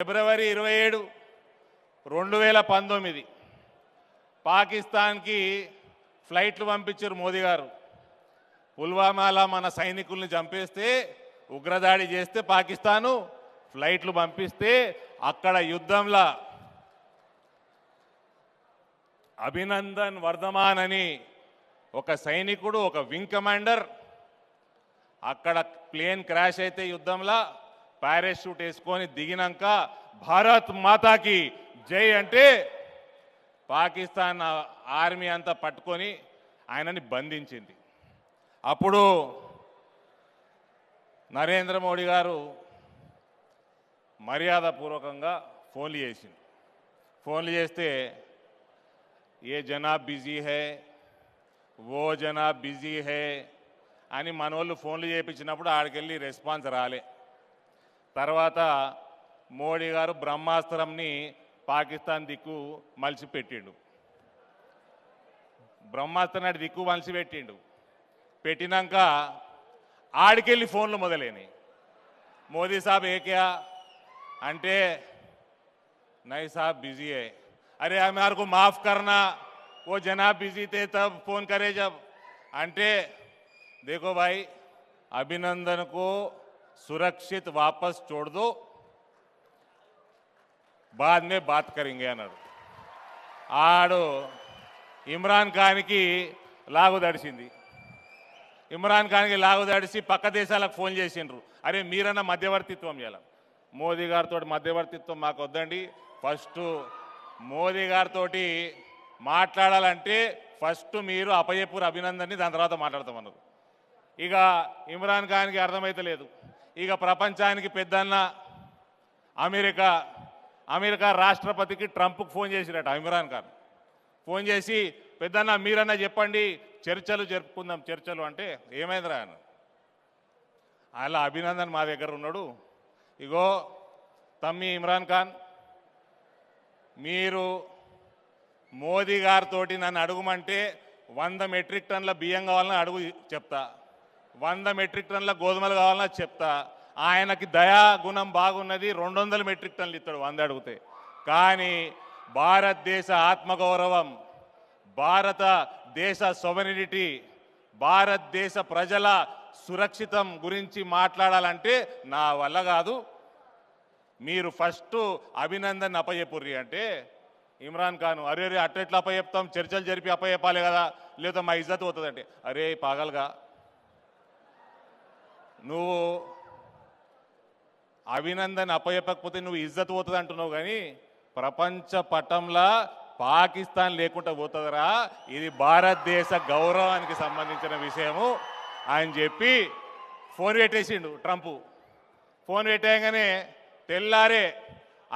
ఫిబ్రవరి ఇరవై ఏడు రెండు వేల పంతొమ్మిది. పాకిస్తాన్కి ఫ్లైట్లు పంపించారు మోదీ గారు. పుల్వామాలో మన సైనికుల్ని చంపేస్తే ఉగ్రదాడి చేస్తే పాకిస్తాను ఫ్లైట్లు పంపిస్తే అక్కడ యుద్ధంలో. అభినందన్ వర్ధమాన్ అని ఒక సైనికుడు ఒక వింగ్ కమాండర్ అక్కడ ప్లేన్ క్రాష్ అయితే యుద్ధంలో. పారాషూట్ వేసుకొని దిగినాక భారత్ మాతాకి జై అంటే పాకిస్తాన్ ఆర్మీ అంతా పట్టుకొని ఆయనని బంధించింది. అప్పుడు నరేంద్ర మోడీ గారు మర్యాదపూర్వకంగా ఫోన్లు చేసింది ఫోన్లు చేస్తే ఏ జనాబ్ బిజీ హే? ఓ జనాబ్ బిజీ హే? అని మనోళ్ళు ఫోన్లు చేయించినప్పుడు ఆడికెళ్ళి రెస్పాన్స్ రాలే. తర్వాత మోడీ గారు బ్రహ్మాస్త్రంని పాకిస్తాన్ దిక్కు మలిచిపెట్టిండు. బ్రహ్మాస్త్రం నాటి దిక్కు మలిచిపెట్టిండు. పెట్టినాక ఆడికెళ్ళి ఫోన్లు మొదలైనవి మోదీ సాబ్ ఏకయా అంటే నై సాబ్ బిజీ అయ్యి అరే ఆమె వరకు మాఫ్ కర్నా. ఓ జనా బిజీ తే తబ్ ఫోన్ కరే జబ్. అంటే దేకో భాయ్ అభినందన్కు सुरक्षित वापस छोड़ दो बाद में बात करेंगे అన్నాడు ఆడు ఇమ్రాన్ ఖాన్కి లాగు దడిచింది ఇమ్రాన్ ఖాన్కి లాగు దడిసి పక్క దేశాలకు ఫోన్ చేసిండ్రు అరే మీరన్న మధ్యవర్తిత్వం చేయాలి మోదీ గారితో మధ్యవర్తిత్వం మాకు వద్దండి ఫస్ట్ మోదీ గారితో మాట్లాడాలంటే ఫస్ట్ మీరు అపయపూర్ అభినందన్ని దాని తర్వాత మాట్లాడతామన్నారు ఇక ఇమ్రాన్ ఖాన్కి అర్థమైతలేదు ఇక ప్రపంచానికి పెద్దన్న అమెరికా అమెరికా రాష్ట్రపతికి ట్రంప్కి ఫోన్ చేసిరట ఇమ్రాన్ ఖాన్. ఫోన్ చేసి పెద్దన్న మీరన్నా చెప్పండి చర్చలు జరుపుకుందాం చర్చలు అంటే ఏమైందిరా ఆయన అలా అభినందన్ మా దగ్గర ఉన్నాడు. ఇగో తమ్మి ఇమ్రాన్ ఖాన్ మీరు మోదీ గారితోటి నన్ను అడుగుమంటే వంద మెట్రిక్ టన్నుల బియ్యం కావాలని అడుగు చెప్తా. వంద మెట్రిక్ టన్నుల గోధుమలు కావాలన్నా చెప్తా. ఆయనకి దయా గుణం బాగున్నది రెండు వందల మెట్రిక్ టన్నులు ఇస్తాడు వంద అడిగితే. కానీ భారతదేశ ఆత్మగౌరవం భారతదేశ సొవెనిటీ భారతదేశ ప్రజల సురక్షితం గురించి మాట్లాడాలంటే నా వల్ల కాదు. మీరు ఫస్ట్ అభినందన్ అప్పచెప్పుర్రి అంటే ఇమ్రాన్ ఖాన్ అరే అరే అట్టెట్లా అప్పచెప్తాం చర్చలు జరిపి అప్పచెప్పాలి కదా లేదా మా ఇజ్జత్ పోతుందంటే. అరే పాగల్గా. నువ్వు అభినందన్ అప్పయపకపోతే నువ్వు ఇజ్జత్ పోతుంది అంటున్నావు కానీ ప్రపంచ పటంలా పాకిస్తాన్ లేకుండా పోతుందిరా. ఇది భారతదేశ గౌరవానికి సంబంధించిన విషయము అని చెప్పి ఫోన్ పెట్టేసిండు ట్రంప్. ఫోన్ పెట్టేయగానే తెల్లారే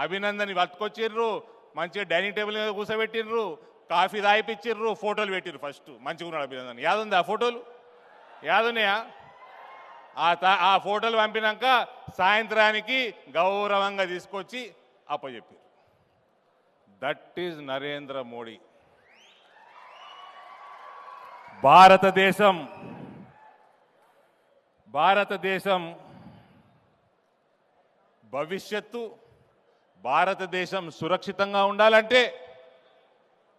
అభినందన్ పట్టుకొచ్చిర్రు మంచిగా డైనింగ్ టేబుల్ మీద కూర్చోబెట్టిర్రు కాఫీ తాగిపిచ్చిర్రు ఫోటోలు పెట్టిర్రు ఫస్ట్. మంచిగా ఉన్నాడు అభినందన్. యాదుంది ఆ ఫోటోలు? యాదున్నాయా? ఆ ఆ ఫోటోలు పంపినాక సాయంత్రానికి గౌరవంగా తీసుకొచ్చి అప్పచెప్పారు. దట్ ఈజ్ నరేంద్ర మోడీ భారతదేశం భారతదేశం భవిష్యత్తు భారతదేశం సురక్షితంగా ఉండాలంటే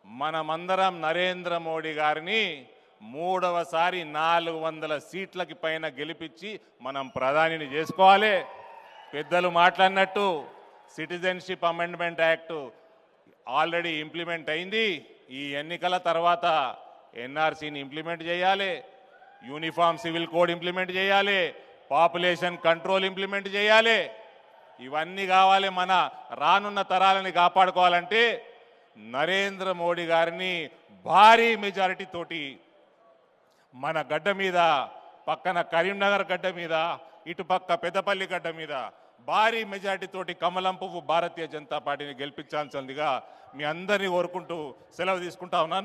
మనమందరం నరేంద్ర మోడీ గారిని మూడవసారి నాలుగు వందల సీట్లకి పైన గెలిపించి మనం ప్రధానిని చేసుకోవాలి. పెద్దలు మాట్లాడినట్టు citizenship amendment act already implement అయింది. ఈ ఎన్నికల తర్వాత ఎన్ఆర్సీని ఇంప్లిమెంట్ చేయాలి. యూనిఫామ్ సివిల్ కోడ్ ఇంప్లిమెంట్ చేయాలి. పాపులేషన్ కంట్రోల్ ఇంప్లిమెంట్ చేయాలి. ఇవన్నీ కావాలి మన రానున్న తరాలని కాపాడుకోవాలంటే నరేంద్ర మోడీ గారిని భారీ మెజారిటీ తోటి మన గడ్డ మీద పక్కన కరీంనగర్ గడ్డ మీద ఇటుపక్క పెద్దపల్లి గడ్డ మీద భారీ మెజార్టీ తోటి కమలం పువ్వు భారతీయ జనతా పార్టీని గెలిపించాల్సిందిగా మీ అందరినీ కోరుకుంటూ సెలవు తీసుకుంటా ఉన్నాను.